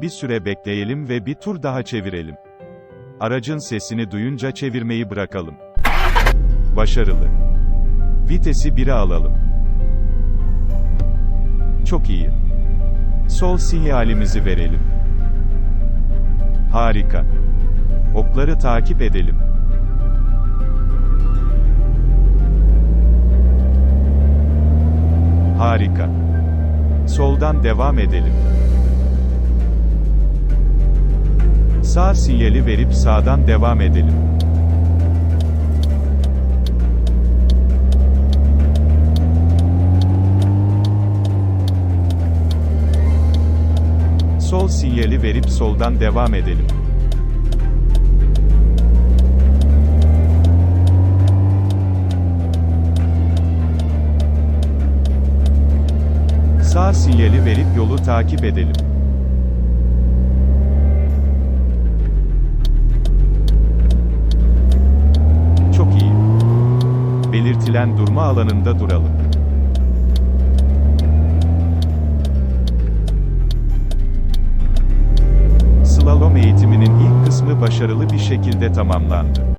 Bir süre bekleyelim ve bir tur daha çevirelim. Aracın sesini duyunca çevirmeyi bırakalım. Başarılı. Vitesi 1'e alalım. Çok iyi. Sol sinyalimizi verelim. Harika. Okları takip edelim. Harika. Soldan devam edelim. Sağ sinyali verip sağdan devam edelim. Sol sinyali verip soldan devam edelim. Sağ sinyali verip yolu takip edelim. Çok iyi. Belirtilen durma alanında duralım. Slalom eğitiminin ilk kısmı başarılı bir şekilde tamamlandı.